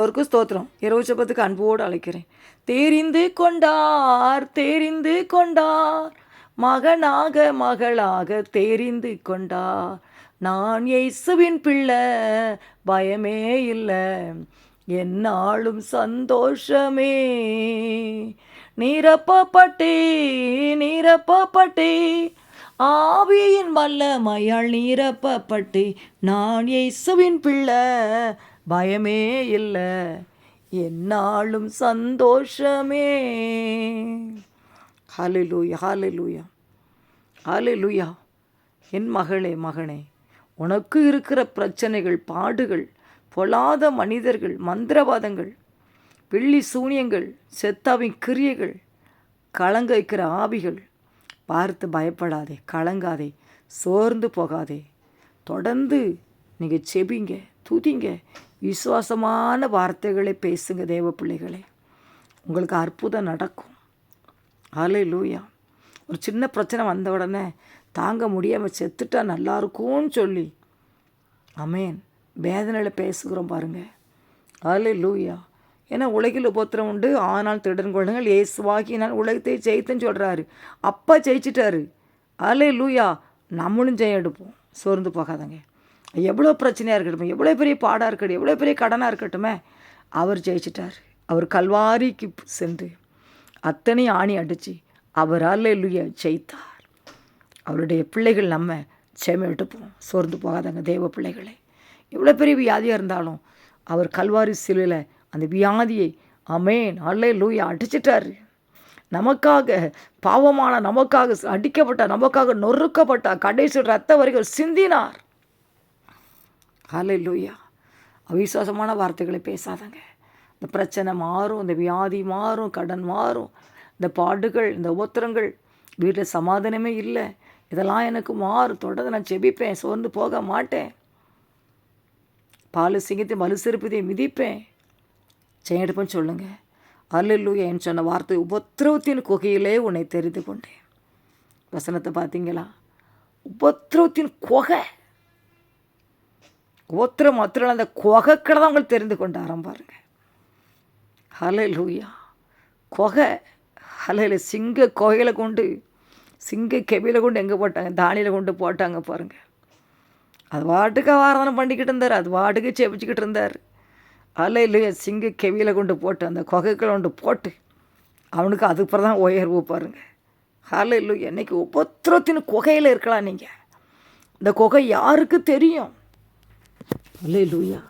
அவருக்கு ஸ்தோத்திரம். இரவு ஜெபத்துக்கு அன்போடு அழைக்கிறேன். தெரிந்து கொண்டார் தெரிந்து கொண்டார். மகனாக மகளாக தெரிந்து கொண்டார். நான் இயேசுவின் பிள்ளை பயமே இல்லை. என்னாலும் சந்தோஷமே. நிரப்பப்பட்டே நிரப்பப்பட்டே. ஆவியின் வல்லமையால் நிரப்பப்பட்டு. நான் இயேசுவின் பிள்ளை பயமே இல்லை. என்னாலும் சந்தோஷமே. ஹalleluya ஹalleluya. ஹalleluya. என் மகளே மகனே உனக்கு இருக்கிற பிரச்சனைகள் பாடுகள் பொல்லாத மனிதர்கள் மந்திரவாதங்கள் வெள்ளி சூனியங்கள் செத்தாவின் கிரியைகள் கலங்க வைக்கிற ஆவிகள் பார்த்து பயப்படாதே கலங்காதே சோர்ந்து போகாதே. தொடர்ந்து நீங்கள் செபிங்க துதிங்க. விசுவாசமான வார்த்தைகளை பேசுங்க தேவ பிள்ளைகளே உங்களுக்கு அற்புதம் நடக்கும். அலை லூயா ஒரு சின்ன பிரச்சனை வந்த உடனே தாங்க முடியாமல் செத்துட்டா நல்லாயிருக்கும்னு சொல்லி. அமேன் வேதனையில் பேசுகிறோம் பாருங்கள் அலை லூயா ஏன்னா உலகில் உபத்திரம் உண்டு. ஆனால் திடன் கொள்ளுங்கள். ஏசுவாகி நான் உலகத்தை ஜெயித்தேன்னு சொல்கிறாரு அப்பா ஜெயிச்சிட்டாரு. அலே லூயா நம்மளும் ஜெயம் எடுப்போம். சோர்ந்து போகாதங்க. எவ்வளோ பிரச்சனையாக இருக்கட்டும் எவ்வளோ பெரிய பாடாக இருக்கட்டும் எவ்வளோ பெரிய கடனாக இருக்கட்டுமே அவர் ஜெயிச்சிட்டார். அவர் கல்வாரிக்கு சென்று அத்தனை ஆணி அடித்து அவர் அல்லேலூயா ஜெயித்தார். அவருடைய பிள்ளைகள் நம்ம செம எடுப்போம் சோர்ந்து போகாதங்க தேவ பிள்ளைகளை. எவ்வளோ பெரிய வியாதியாக இருந்தாலும் அவர் கல்வாரி சிலையில் அந்த வியாதியை அமேன் அல்லே லூயா அடிச்சிட்டாரு. நமக்காக பாவமான நமக்காக அடிக்கப்பட்ட நமக்காக நொறுக்கப்பட்ட கடைசி ரத்த வரிகள் சிந்தினார். ஹலே லூயா அவிசுவாசமான வார்த்தைகளை பேசாதங்க. இந்த பிரச்சனை மாறும் இந்த வியாதி மாறும் கடன் மாறும். இந்த பாடுகள் இந்த உபத்திரங்கள் வீட்டில் சமாதானமே இல்லை. இதெல்லாம் எனக்கு மாறும். தொடர்ந்து நான் செபிப்பேன். சோர்ந்து போக மாட்டேன். பால் சிங்கத்தை மறுசிறுப்பதை மிதிப்பேன். செய்யெடுப்பேன்னு சொல்லுங்கள் அல்லூயா சொன்ன வார்த்தை உபத்திரவத்தின் குகையிலே உன்னை தெரிந்து கொண்டேன். வசனத்தை பார்த்தீங்களா? உபத்திரவத்தின் குகை. உபத்திரம் மாத்திரம் அந்த குகைக்களை தான் அவங்களுக்கு தெரிந்து கொண்டாராம் பாருங்க. ஹலே லூயா குகை ஹலையில் சிங்க குகையில் கொண்டு சிங்க கெவியில் கொண்டு எங்கே போட்டாங்க? தானியில் கொண்டு போட்டாங்க பாருங்கள் அது வாட்டுக்கு ஆராதனை பண்ணிக்கிட்டு இருந்தார் அது வாட்டுக்கு செபிச்சுக்கிட்டு இருந்தார். அலையில் சிங்க கெவியில் கொண்டு போட்டு அந்த குகைக்களை கொண்டு போட்டு அவனுக்கு அதுக்கப்புறம் தான் உயர்வு பாருங்க. ஹலையில் என்னைக்கு உபத்திரத்தின் குகையில் இருக்கலாம் நீங்கள் இந்த குகை யாருக்கு தெரியும்? அல்லே லூயா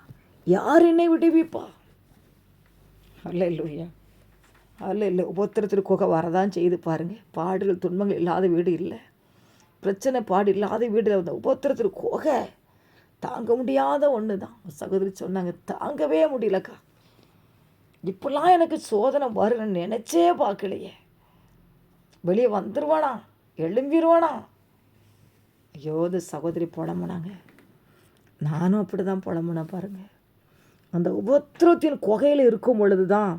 யார் என்னை விடுவிப்பா? அல்லே லூயா அல்ல இல்லை உபத்திரத்தில் குகை வரதான் செய்து பாருங்கள் பாடுகள் துன்பங்கள் இல்லாத வீடு இல்லை. பிரச்சனை பாடு இல்லாத வீடு அந்த உபத்திரத்தில் குகை தாங்க முடியாத ஒன்று தான் சகோதரி சொன்னாங்க தாங்கவே முடியலக்கா. இப்போல்லாம் எனக்கு சோதனை வருன்னு நினச்சே பார்க்கலையே. வெளியே வந்துடுவானா எழும்பிடுவானா ஐயோ இந்த சகோதரி புலம்புனாங்க. நானும் அப்படி தான் புலம்புனேன் பாருங்கள் அந்த உபத்திரத்தின் குகையில் இருக்கும் பொழுது தான்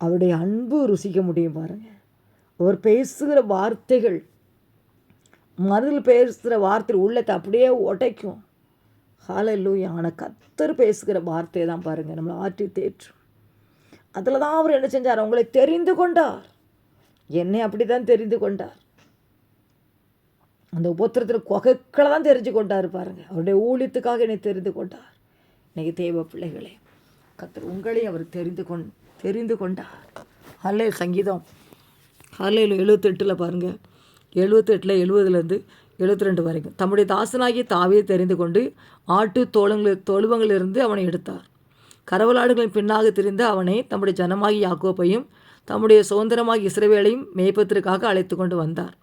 அவருடைய அன்பு ருசிக்க முடியும் பாருங்கள் அவர் பேசுகிற வார்த்தைகள் மதில் பேசுகிற வார்த்தை உள்ளத்தை அப்படியே உடைக்கும். ஹாலல்லூயா ஆனால் கத்தர் பேசுகிற வார்த்தையை தான் பாருங்கள் நம்மளை ஆற்றி தேற்றும். அதில் தான் அவர் என்ன செஞ்சார்? உங்களை தெரிந்து கொண்டார். என்னை அப்படி தான் தெரிந்து கொண்டார். அந்த உபத்திரத்தில் குகைக்களை தான் தெரிஞ்சு கொண்டார் பாருங்கள் அவருடைய ஊழியத்துக்காக என்னை தெரிந்து கொண்டார் இன்னைக்கு தேவ பிள்ளைகளே கத்தர் உங்களையும் அவர் தெரிந்து கொண் தெரிந்து கொண்டார். ஹலே சங்கீதம். ஹலையில் எழுபத்தெட்டில் பாருங்கள் எழுபத்தெட்டில் எழுபதுலேருந்து எழுபத்தி ரெண்டு வரைக்கும். தம்முடைய தாசனாகிய தாவியை தெரிந்து கொண்டு ஆட்டு தோளங்களில் தொழுவங்களிலிருந்து அவனை எடுத்தார். கரவலாடுகளின் பின்னாக திரிந்து அவனை தம்முடைய ஜனமாகி யாக்கோப்பையும் தம்முடைய சுதந்திரமாகி இஸ்ரவேலையும் மேய்ப்பதற்காக அழைத்து கொண்டு வந்தார்.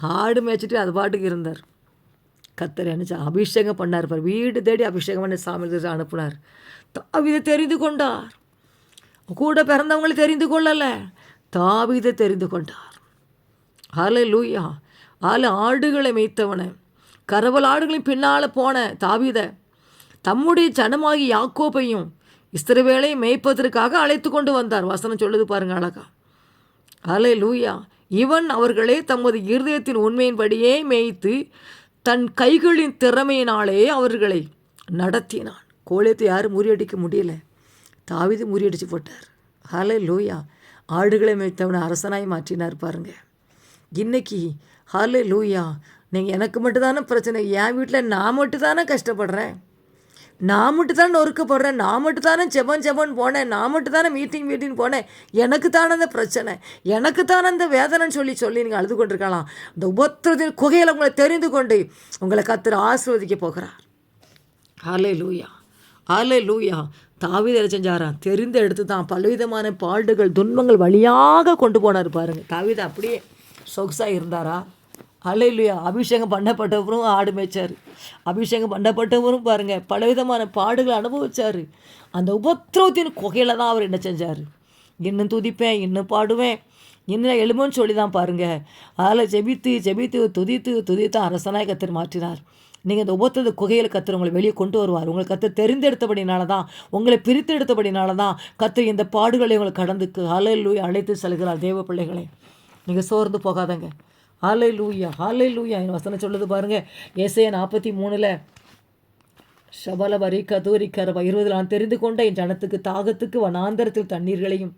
ஆடு மேய்ச்சிட்டு அது பாட்டுக்கு இருந்தார். கத்தர் என்ன அபிஷேகம் பண்ணார் பார். வீடு தேடி அபிஷேகம் பண்ணி சாமி அனுப்புனார். தாவிதை தெரிந்து கொண்டார். கூட பிறந்தவங்களை தெரிந்து கொள்ளலை. தாவிதை தெரிந்து கொண்டார். ஆலை லூயா ஆலை ஆடுகளை மேய்த்தவனை. கரவல் ஆடுகளின் பின்னால் போன தாவித தம்முடைய ஜனமாகி யாக்கோப்பையும் இஸ்திரவேலை மேய்ப்பதற்காக அழைத்து கொண்டு வந்தார். வசனம் சொல்லுது பாருங்க அழகா. அலை லூயா இவன் அவர்களே தமது இருதயத்தின் உண்மையின்படியே மேய்த்து தன் கைகளின் திறமையினாலே அவர்களை நடத்தினான். கோழியத்தை யாரும் முறியடிக்க முடியல. தாவிது முறியடிச்சு போட்டார். ஹலே லூயா ஆடுகளை மேய்த்தவனை அரசனாய் மாற்றினார் பாருங்க. இன்னைக்கு ஹலே லூயா நீங்கள் எனக்கு மட்டும்தானே பிரச்சனை என் வீட்டில் நான் மட்டும்தானே கஷ்டப்படுறேன். நான் மட்டும் தானே நொறுக்கப்படுறேன் நான் மட்டும் தானே ஜெபன் செவன் போனேன். நான் மட்டும் தானே மீட்டிங் மீட்டிங் போனேன். எனக்கு தானே அந்த பிரச்சனை. எனக்கு தானே அந்த வேதனைன்னு சொல்லி சொல்லி நீங்கள் அழுது கொண்டிருக்கலாம். இந்த உபத்திரத்தின் குகையில் உங்களை தெரிந்து கொண்டு உங்களை கத்துற ஆசிர்வதிக்க போகிறார். ஹாலே லூயா ஹாலே லூயா தாவித செஞ்சாராம் தெரிந்த எடுத்து தான் பலவிதமான பாடுகள் துன்பங்கள் வழியாக கொண்டு போனார் பாருங்க. தாவித அப்படியே சொகுசாக இருந்தாரா? அலையிலையா அபிஷேகம் பண்ணப்பட்டவரும் ஆடு மேய்ச்சார். அபிஷேகம் பண்ணப்பட்டவரும் பாருங்கள் பலவிதமான பாடுகளை அனுபவித்தார் அந்த உபத்திரவத்தின் குகையில் தான் அவர் என்ன செஞ்சார்? இன்னும் துதிப்பேன் இன்னும் பாடுவேன். இன்னும் எழுமோன்னு சொல்லி தான் பாருங்கள் அதில் ஜெபித்து ஜெபித்து துதித்து துதித்து அரசனாய் கத்தர் மாற்றினார். நீங்கள் இந்த உபத்திரத குகையில் கத்தர் உங்களை வெளியே கொண்டு வருவார். உங்களை கத்தர் தெரிந்தெடுத்தபடினால தான் உங்களை பிரித்தெடுத்தபடினால தான் கத்தர் இந்த பாடுகளை உங்களை கடந்துக்கு அலையிலூய் அழைத்து செல்கிறார் தேவ பிள்ளைகளை. நீங்கள் சோர்ந்து போகாதங்க. ஹாலை லூயா ஹாலை லூயா என் வசனம் சொல்லுது பாருங்கள் ஏசைய நாற்பத்தி மூணில் ஷபல வரி கதூரி கரபா இருபது நான் தெரிந்து கொண்ட என் ஜனத்துக்கு தாகத்துக்கு வனாந்தரத்தில் தண்ணீர்களையும்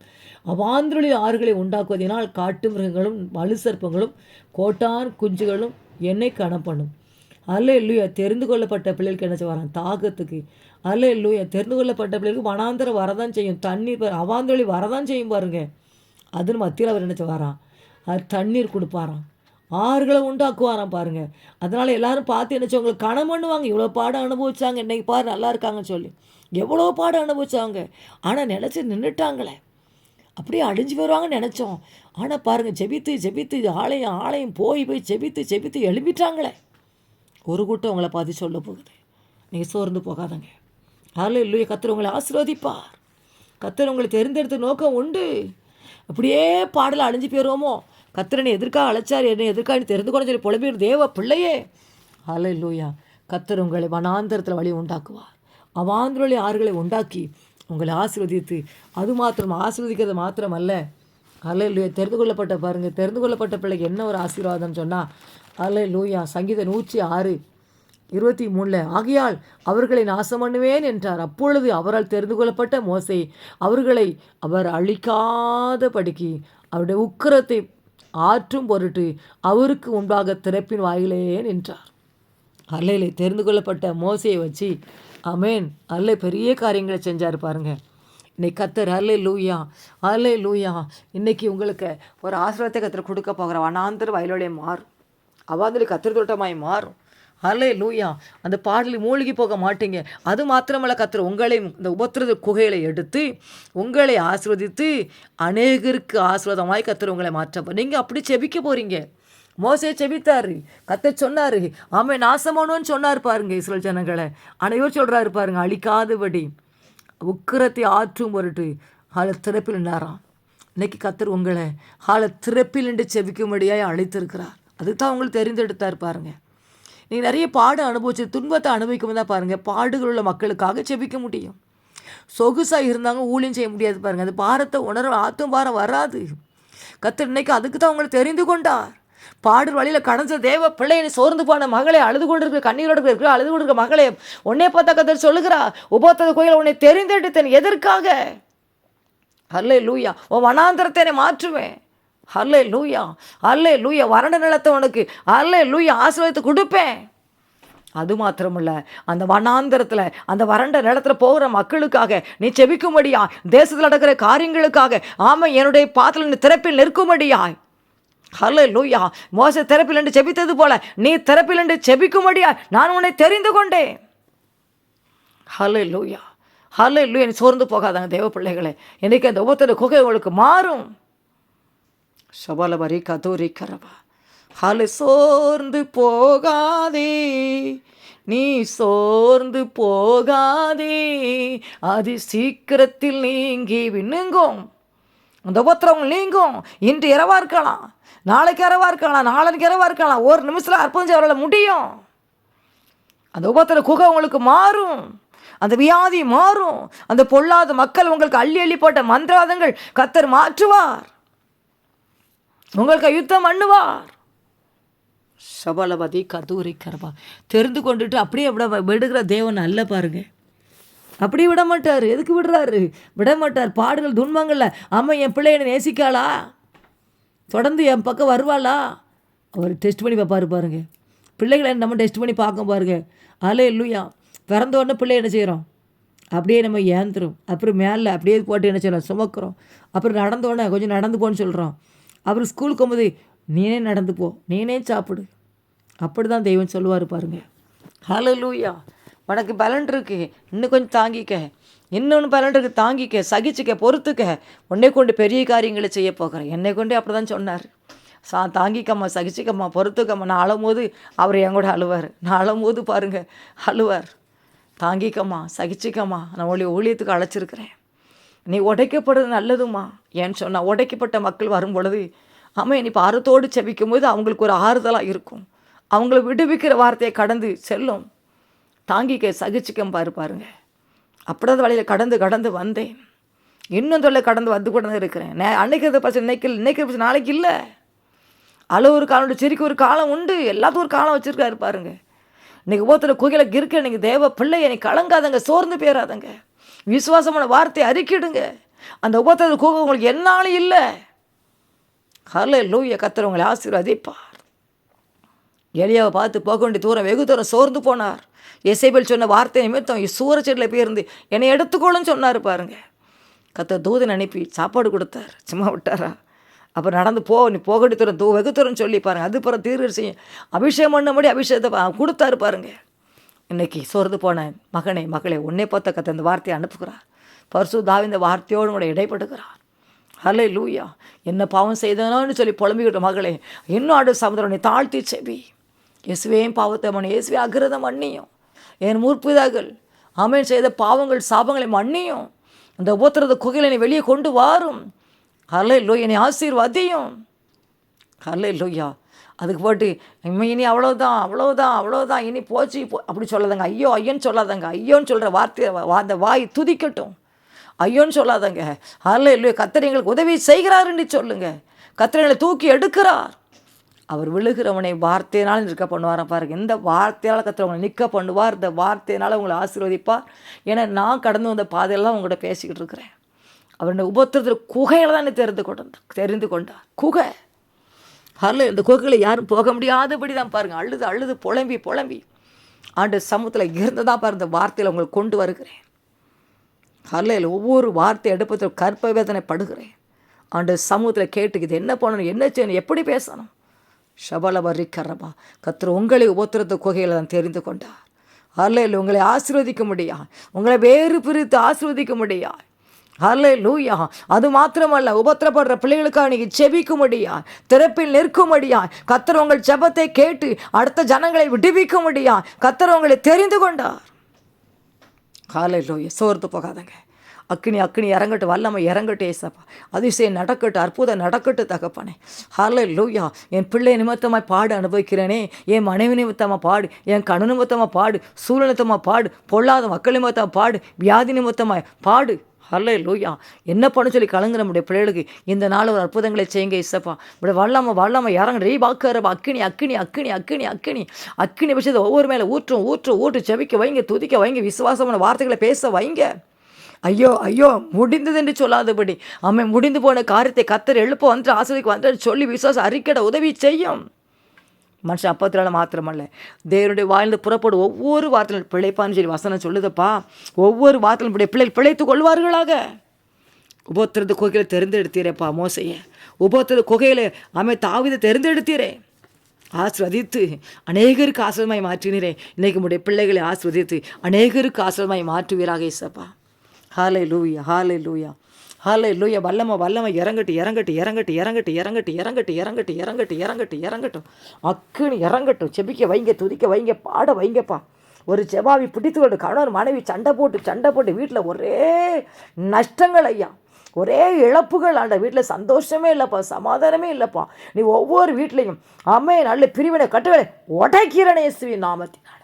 அவாந்திரொளி ஆறுகளை உண்டாக்குவதனால் காட்டு மிருகங்களும் வலு சர்ப்பங்களும் கோட்டான் குஞ்சுகளும் என்னை கணம் அல்ல இல்லையா தெரிந்து கொள்ளப்பட்ட பிள்ளைகளுக்கு என்ன வரான் தாகத்துக்கு. அல்ல இல்லையா தெரிந்து கொள்ளப்பட்ட பிள்ளைகளுக்கு வனாந்தரம் வரதான் செய்யும். தண்ணீர் அவாந்தொழி வரதான் செய்யும் பாருங்க. அதுன்னு மத்தியில் அவர் என்ன செய்வாராம்? அது தண்ணீர் கொடுப்பாராம். ஆறுகளை உண்டாக்குவாராம் பாருங்கள் அதனால் எல்லாரும் பார்த்து என்ன உங்களுக்கு கணம் பண்ணுவாங்க. இவ்வளோ பாடம் அனுபவிச்சாங்க. இன்னைக்கு பாரு நல்லா இருக்காங்கன்னு சொல்லி. எவ்வளோ பாடம் அனுபவிச்சாங்க. ஆனால் நினச்சி நின்றுட்டாங்களே அப்படியே அழிஞ்சு வருவாங்கன்னு நினச்சோம். ஆனால் பாருங்கள் ஜெபித்து ஜெபித்து ஆலயம் ஆலயம் போய் போய் ஜெபித்து ஜெபித்து எழுப்பிட்டாங்களே ஒரு கூட்டம் உங்களை பார்த்து சொல்ல போகுது. நீங்கள் சோர்ந்து போகாதங்க. அதில் இல்லையே கத்தர் உங்களை ஆசீர்வதிப்பார். கத்தர் உங்களை தெரிந்தெடுத்த நோக்கம் உண்டு. அப்படியே பாடலை அழிஞ்சு போயிடுவோமோ கத்திரனை எதிர்க்கா அழைச்சார்? என்னை எதிர்க்கா நீ தெரிந்து கொண்டு சொல்லி புலம்பீர் தேவ பிள்ளையே. அலை லூயா கத்தர் உங்களை வனாந்தரத்தில் வழி உண்டாக்குவார். அவாந்திரொழி ஆறுகளை உண்டாக்கி உங்களை ஆசீர்வதித்து. அது மாத்திரம் ஆசீர்வதிக்கிறது மாத்திரம் அல்ல அலை லூயா தெரிந்து கொள்ளப்பட்ட பாருங்கள் தெரிந்து கொள்ளப்பட்ட பிள்ளைக்கு என்ன ஒரு ஆசீர்வாதம்னு சொன்னால் அலை லூயா சங்கீத நூற்றி ஆறு இருபத்தி மூணில் ஆகையால் அவர்களை நாசம் பண்ணுவேன் என்றார். அப்பொழுது அவரால் தெரிந்து கொள்ளப்பட்ட மோசை அவர்களை அவர் அழிக்காத அழிக்காதபடிக்கு அவருடைய உக்கிரத்தை ஆற்றும் பொருட்டு அவருக்கு முன்பாக திறப்பின் வாயிலே நின்றார். அல்லையிலே தெரிந்து கொள்ளப்பட்ட மோசையை வச்சு அமேன் அல்ல பெரிய காரியங்களை செஞ்சார் பாருங்கள் இன்னைக்கு கத்தர் அல்லே லூயா அல்லே லூயா இன்னைக்கு உங்களுக்கு ஒரு ஆசிரியத்தை கத்தர் கொடுக்க போகிற வனாந்தர் வயலோடைய மாறும் அவாந்திரி கத்திர தோட்டமாய் மாறும். அல்லே லூயா அந்த பாடலில் மூழ்கி போக மாட்டீங்க. அது மாத்திரமல்ல கத்துற உங்களை இந்த உபத்திரத குகைகளை எடுத்து உங்களை ஆசிர்வதித்து அநேகருக்கு ஆசிர்வாதமாய் கத்துற உங்களை மாற்ற நீங்கள் அப்படி செபிக்க போகிறீங்க மோசையை செபித்தாரு. கத்த சொன்னார் ஆமை நாசமானோன்னு சொன்னார் பாருங்க இஸ்ரேல் ஜனங்களை. அனைவரும் சொல்கிறாரு பாருங்க அழிக்காதபடி உக்கிரத்தை ஆற்றும் பொருட்டு ஆளை திறப்பில் நின்றாராம் இன்னைக்கு கத்தர் உங்களை ஆளை திறப்பில் நின்று செபிக்கும்படியாக அழைத்திருக்கிறார். அதுதான் உங்களுக்கு தெரிந்தெடுத்தார் பாருங்கள் நீங்கள் நிறைய பாடு அனுபவிச்சு துன்பத்தை அனுபவிக்கும் தான் பாருங்கள் பாடுகள் உள்ள மக்களுக்காக செபிக்க முடியும். சொகுசாக இருந்தாங்க ஊழியம் செய்ய முடியாது பாருங்கள் அது பாரத்தை உணர ஆத்தும் பாரம் வராது. கத்தர் இன்னைக்கு அதுக்கு தான் உங்களை தெரிந்து கொண்டார். பாடு வழியில் கடந்த தேவ பிள்ளையை சோர்ந்து போன மகளை அழுது கொண்டிருக்கிற கண்ணீரோடு இருக்கிற அழுது கொண்டிருக்கிற மகளே உன்னே பார்த்தா கத்தர் சொல்லுகிறா உபோத்தத கோயில் உன்னை தெரிந்தெடுத்தேன். எதற்காக? அல்ல லூயா உன் வனாந்தரத்தை மாற்றுவேன். அல்லே லூயா அல்லே லூயா வறண்ட நிலத்தை உனக்கு அல்லே லூயா ஆசீர்வாதத்தை கொடுப்பேன். அது மாத்திரமில்ல அந்த வண்ணாந்திரத்தில் அந்த வறண்ட நிலத்தில் போகிற மக்களுக்காக நீ செபிக்கும்படியா தேசத்தில் நடக்கிற காரியங்களுக்காக ஆமாம் என்னுடைய பாத்தில் திறப்பில் நிற்கும்படியாய். ஹலோ லூயா மோச திறப்பில் என்று செபித்தது போல நீ திறப்பில் என்று செபிக்கும்படியா நான் உன்னை தெரிந்து கொண்டேன். ஹலோ லூயா ஹலோ லூயா நீ சோர்ந்து போகாதாங்க தேவ பிள்ளைகளே. இன்னைக்கு அந்த ஒவ்வொருத்தர குகை உங்களுக்கு மாறும். சபலபரி கதூரி கரவா. ஹலோ சோர்ந்து போகாதே. நீ சோர்ந்து போகாதே. அது சீக்கிரத்தில் நீங்கி விண்ணுங்கும். அந்த உபத்திரம் நீங்கும். இன்று இரவாக இருக்கலாம். நாளைக்கு இரவாக இருக்கலாம். நாளைக்கு இரவாக இருக்கலாம். ஒரு நிமிஷத்தில் அற்புதம் செய்ய முடியும். அந்த உபத்திர குகை உங்களுக்கு மாறும். அந்த வியாதி மாறும். அந்த பொல்லாத மக்கள் உங்களுக்கு அள்ளி அள்ளி போட்ட மந்திரவாதங்கள் கத்தர் மாற்றுவார். உங்களுக்கு யுத்தம் பண்ணுவார். சபலபதி கதூரி கரபா தெரிந்து கொண்டுட்டு அப்படியே விட விடுகிற தேவன் அல்ல பாருங்க. அப்படி விட மாட்டார். எதுக்கு விடுறாரு? விட மாட்டார். பாடுகள் துன்பங்கள்ல. அம்மா என் பிள்ளை என்னை நேசிக்காளா? தொடர்ந்து என் பக்கம் வருவாளா? அவர் டெஸ்ட் பண்ணி பார்ப்பாரு பாருங்க. பிள்ளைகளை நம்ம டெஸ்ட் பண்ணி பார்க்க பாருங்க. அலே இல்லையா பிறந்தோடனே பிள்ளை என்ன செய்கிறோம் அப்படியே நம்ம ஏந்துரும். அப்புறம் மேலே அப்படியே போட்டு என்ன செய்யறோம்? சுமக்கிறோம். அப்புறம் நடந்தோடனே கொஞ்சம் நடந்து போன்னு சொல்கிறோம் அப்புறம் ஸ்கூலுக்கு போகும்போது நீனே நடந்து போ நீனே சாப்பிடு. அப்படி தான் தெய்வம் சொல்லுவார் பாருங்கள் ஹலோ லூயா உனக்கு பலன் இருக்கு இன்னும் கொஞ்சம் தாங்கிக்க. இன்னொன்று பலன் இருக்கு தாங்கிக்க சகிச்சுக்க பொறுத்துக்க. உன்னை கொண்டு பெரிய காரியங்களை செய்ய போகிறேன். என்னை கொண்டு அப்படி தான் சொன்னார். சா தாங்கிக்கம்மா சகிச்சுக்கம்மா பொறுத்துக்கம்மா. நான் அழும்போது அவர் என் கூட அழுவார். நான் அழும்போது பாருங்க அழுவார். தாங்கிக்கம்மா சகிச்சுக்கம்மா. நான் ஒளி ஊழியத்துக்கு அழைச்சிருக்கிறேன். நீ உடைக்கப்படுறது நல்லதும்மா. ஏன்னு சொன்னால் உடைக்கப்பட்ட மக்கள் வரும் பொழுது ஆமாம் நீ பாரத்தோடு செபிக்கும் போது அவங்களுக்கு ஒரு ஆறுதலாக இருக்கும். அவங்கள விடுவிக்கிற வார்த்தையை கடந்து செல்லும். தாங்கிக்க சகிச்சுக்கம் பாரு பாருங்க. அப்படிதான் வழியில் கடந்து கடந்து வந்தேன். இன்னும் தொல்லை கடந்து வந்து கூட இருக்கிறேன். நே அன்னைக்கு பசங்க இன்னைக்கு இன்னைக்கு பசங்க நாளைக்கு இல்லை. அளவு ஒரு காலம் உண்டு ஒரு காலம் உண்டு. எல்லாத்துக்கும் ஒரு காலம் வச்சுருக்காரு பாருங்க. இன்னைக்கு ஒவ்வொருத்தர் குகையில இருக்க நீங்கள் தேவ பிள்ளை என்னை கலங்காதங்க சோர்ந்து போயிடாதங்க விசுவாசமான வார்த்தையை அறிக்கிடுங்க. அந்த உபத்திரத்தை கூக உங்களுக்கு என்னாலும் இல்லை. ஹலே லூய கத்துறவங்களை ஆசீர்வதிப்பார். எளியாவை பார்த்து போக வேண்டிய தூரம் வெகு தூரம் சோர்ந்து போனார். எசைபல் சொன்ன வார்த்தை நிமித்தம் சூர செடியில் போயிருந்து என்னை எடுத்துக்கோளுன்னு சொன்னார் பாருங்க. கத்த தூதன் அனுப்பி சாப்பாடு கொடுத்தார். சும்மா விட்டாரா? அப்புறம் நடந்து போ நீ போகடி தூரம் தூ வெகு தூரம் சொல்லி பாருங்க. அது பிறகு தீர்வு செய்யும் அபிஷேகம் பண்ணபடி அபிஷேகத்தை கொடுத்தாரு பாருங்கள் இன்னைக்கு சோர்ந்து போன மகனை மகளை உன்னை பார்த்த கத்த இந்த வார்த்தையை அனுப்புகிறார். பர்சு தாவி இந்த வார்த்தையோடு கூட இடைப்படுகிறார் ஹலே லூயா என்ன பாவம் செய்தனோன்னு சொல்லி புலம்பிக்கிட்ட மகளே இன்னும் ஆடு சமுதிரம் நீ தாழ்த்தி செவி இயேசுவேன் பாவத்தை மணி இயேசுவே அகிரதம் மன்னியும். என் முற்பிதாக்கள் ஆமென் செய்த பாவங்கள் சாபங்களை மன்னியும். அந்த உபத்திரத குகையில நீ வெளியே கொண்டு வாரும். ஹலே லூயா என்னை ஆசீர்வாதியும். ஹலே லூயா அதுக்கு போட்டு இனிமே இனி அவ்வளோதான் அவ்வளோதான் அவ்வளோதான் இனி போச்சு போ அப்படி சொல்லாதங்க. ஐயோ ஐயோன்னு சொல்லாதங்க. ஐயோன்னு சொல்கிற வார்த்தை அந்த வாய் துதிக்கட்டும். ஐயோன்னு சொல்லாதங்க. அதில் இல்லையோ கத்தர் எங்களுக்கு உதவி செய்கிறாருன்னு சொல்லுங்க. கத்தர் தூக்கி எடுக்கிறார். அவர் விழுகிறவனை வார்த்தையினால் நிற்க பண்ணுவார் பாருங்க. இந்த வார்த்தையால் கத்துறவங்களை நிற்க பண்ணுவார். இந்த வார்த்தையினால் உங்களை ஆசீர்வதிப்பார். ஏன்னா நான் கடந்து வந்த பாதையெல்லாம் உங்கள்கிட்ட பேசிக்கிட்டு இருக்கிறேன். அவருடைய உபத்திரத்தில் குகையில் தான் தெரிந்து கொண்டு தெரிந்து கொண்டார். குகை. ஹலோ இந்த குகைகளை யாரும் போக முடியாதபடி தான் பாருங்கள் அழுது அழுது புலம்பி புலம்பி. ஆண்டு சமூகத்தில் இருந்ததாக பாரு பாருங்க இந்த வார்த்தையில் உங்களுக்கு கொண்டு வருகிறேன். ஹல்லையில் ஒவ்வொரு வார்த்தை எடுப்பதில் கற்ப வேதனை படுகிறேன். ஆண்டு சமூகத்தில் கேட்டு இது என்ன பண்ணணும் என்ன செய்யணும் எப்படி பேசணும்? ஷபலவரி கரபா கத்திர உங்களை உபத்திரத்த குகையில் தான் தெரிந்து கொண்டார். ஹல்லையில் உங்களை ஆசீர்வதிக்க முடியா? உங்களை வேறு பிரித்து ஆசீர்வதிக்க முடியா? ஹல்லே லூயா அது மாத்திரமல்ல உபத்திரப்படுற பிள்ளைகளுக்காக நீங்கள் செபிக்கும்படியா முடியா திறப்பில் நிற்கும்படியா முடியா கத்தர் உங்கள் கேட்டு அடுத்த ஜனங்களை விடுவிக்க முடியா கத்தர் உங்களை தெரிந்து கொண்டார். காலை லூயா சோர்ந்து போகாதங்க. அக்னி அக்னி இறங்கட்டு வல்லமை இறங்கட்டு ஏசப்பா. அதிசயம் நடக்கட்டு அற்புதம் நடக்கட்டு தகப்பனே. ஹாலை லூயா என் பிள்ளை நிமித்தமாய் பாடு அனுபவிக்கிறேனே. என் மனைவி நிமித்தமாக பாடு என் கணு நிமித்தமாக பாடு சூழல் நிமித்தமாக பாடு பொல்லாத மக்கள் நிமித்தமாக பாடு வியாதி நிமித்தமாக பாடு. ஹல்லே லூயா என்ன பண்ண சொல்லி கலங்குற நம்முடைய பிள்ளைகளுக்கு? இந்த நாள் ஒரு அற்புதங்களை செய்யுங்க இசப்பா இப்படி வல்லாம வல்லாம இறங்க ரீ பாக்கிறப்ப அக்கினி அக்கினி அக்கினி அக்கினி அக்கினி. அக்கினி விஷயத்தை ஒவ்வொரு மேலே ஊற்றும் ஊற்று ஊற்று செவிக்க வைங்க துதிக்க வைங்க விசுவாசமான வார்த்தைகளை பேச வைங்க. ஐயோ ஐயோ முடிந்தது என்று சொல்லாதபடி. அம்மை முடிந்து போன காரியத்தை கத்தர் எழுப்ப வந்து ஆசிரியக்கு வந்து சொல்லி விசுவாசம் அறிக்கட உதவி செய்யும். மனுஷன் அப்பத்தினால மாத்திரமல்ல. தேவனுடைய வாழ்ந்து புறப்படும் ஒவ்வொரு வார்த்தையிலும் பிழைப்பான்னு சொல்லி வசனம் சொல்லுதப்பா. ஒவ்வொரு வார்த்தையிலும் இப்படி பிள்ளை பிழைத்துக் கொள்வார்களாக. உபத்திரத்து குகையில் தெரிந்தெடுத்தீரேப்பா மோசைய. உபத்திரத்து குகையில் அமை தாவிதை தெரிந்தெடுத்தீரே. ஆசிர்வதித்து அநேகருக்கு ஆசிரமாய் மாற்றினீரே. இன்றைக்கு உடைய பிள்ளைகளை ஆஸ்வதித்து அநேகருக்கு ஆசிரமாய் மாற்றுவீராக இசப்பா ஹாலே லூயா ஹாலே லூயா ஹாலே லூயா வல்லம வல்லம. இறங்கட்டு இறங்கட்டு இறங்கட்டு இறங்கட்டு இறங்கட்டு இறங்கட்டு இறங்கட்டு இறங்கட்டு இறங்கட்டு இறங்கட்டும். அக்குன்னு இறங்கட்டும். செபிக்க வைங்க துதிக்க வைங்க பாட வைங்கப்பா. ஒரு செவாவி பிடித்து கொண்டு கணவர் மனைவி சண்டை போட்டு சண்டை போட்டு வீட்டில் ஒரே நஷ்டங்கள் ஐயா. ஒரே இழப்புகள் ஆண்ட வீட்டில் சந்தோஷமே இல்லைப்பா சமாதானமே இல்லைப்பா. நீ ஒவ்வொரு வீட்லேயும் அம்மே நல்ல பிரிவினை கட்டுகளை உடைக்கிறனே ஸ்ரீ நாமத்தினால.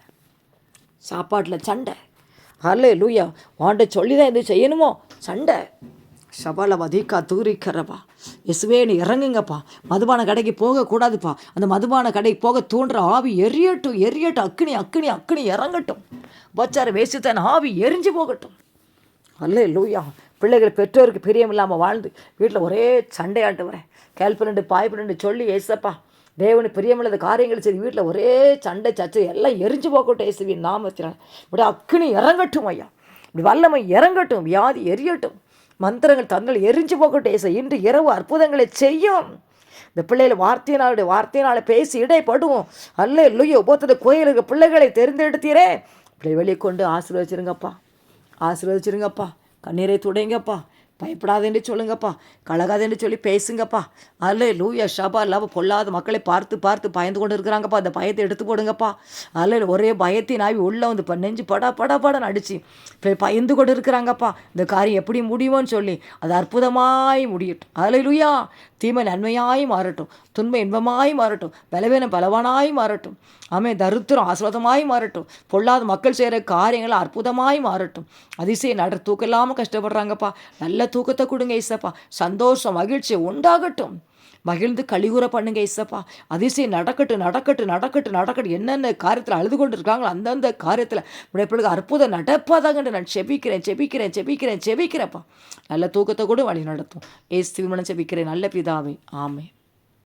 சாப்பாட்டில் சண்டை. அல்ல லூயா வாண்ட சொல்லி தான் இது செய்யணுமோ? சண்டை. சபால வதிக்கா தூரிக்கிறப்பா இசுவே நீ இறங்குங்கப்பா. மதுபான கடைக்கு போகக்கூடாதுப்பா. அந்த மதுபான கடைக்கு போக தூண்டுற ஆவி எரியட்டும் எரியட்டும். அக்னி அக்னி அக்னி இறங்கட்டும். பச்சார வேசித்தன் ஆவி எரிஞ்சு போகட்டும். அல்ல லூயா பிள்ளைகள் பெற்றோருக்கு பிரியம் இல்லாமல் வாழ்ந்து வீட்டில் ஒரே சண்டையாட்டு வரேன் கேல்பனண்டு பாய்பனண்டு சொல்லி ஏசப்பா தேவனு பிரியமில்லாத காரியங்கள் செய்து வீட்டில் ஒரே சண்டை சச்சு எல்லாம் எரிஞ்சு போகட்டும் ஏசுவின் நாமத்தினால். இப்படி அக்னி இறங்கட்டும் ஐயா. இப்படி வல்லமை இறங்கட்டும் வியாதி எரியட்டும். மந்திரங்கள் தங்கள் எரிஞ்சு போகட்டும் ஏச இன்று இரவு அற்புதங்களை செய்யும். இந்த பிள்ளைகள் வார்த்தையினாலுடைய வார்த்தையினால பேசி இடைப்படுவோம். அல்ல இல்லையோ ஒவ்வொருத்தர் கோயிலுக்கு பிள்ளைகளை தெரிந்தெடுத்தீரே. பிள்ளை வெளியே கொண்டு ஆசீர்வச்சிருங்கப்பா ஆசீர்வதிச்சிருங்கப்பா. கண்ணீரை துடைங்கப்பா. பயப்படாதேன்னு சொல்லுங்கப்பா. கலகாதேன்னு சொல்லி பேசுங்கப்பா. அல்ல லூயா ஷபா இல்லாமல் பொல்லாத மக்களை பார்த்து பார்த்து பயந்து கொண்டு இருக்கிறாங்கப்பா. அந்த பயத்தை எடுத்து போடுங்கப்பா. அல்ல ஒரே பயத்தின் ஆவி உள்ளே வந்து நெஞ்சு படா படா படம் அடிச்சு இப்போ பயந்து கொண்டு இருக்கிறாங்கப்பா. இந்த காரியம் எப்படி முடியுமோன்னு சொல்லி அது அற்புதமாய் முடியட்டும். அல்ல லூயா தீமை நன்மையாய் மாறட்டும். துன்பம் இன்பமாய் மாறட்டும். பலவீனம் பலவானாய் மாறட்டும். ஆமே தருத்திரம் ஆஸ்வாதமாய் மாறட்டும். பொல்லாத மக்கள் செய்கிற காரியங்கள் அற்புதமாய் மாறட்டும். அதிசயம் நட தூக்கம் இல்லாமல் கஷ்டப்படுறாங்கப்பா. நல்ல தூக்கத்தை கொடுங்க இசப்பா சந்தோஷம் மகிழ்ச்சி உண்டாகட்டும். மகிழ்ந்து கழிவுற பண்ணுங்க இசப்பா அதிசயம் நடக்கட்டும் நடக்கட்டும் நடக்கட்டும் நடக்கட்டும். என்னென்ன காரியத்தில் அழுது கொண்டு இருக்காங்களோ அந்தந்த காரியத்தில். பிள்ளைகளுக்கு அற்புதம் நடப்பதாகன்னு நான் செபிக்கிறேன் செபிக்கிறேன் செபிக்கிறேன் செபிக்கிறேன்ப்பா. நல்ல தூக்கத்தை கூட வழி நடத்தும். ஏசு திருமணம் செபிக்கிறேன். நல்ல பிதாவே. ஆமே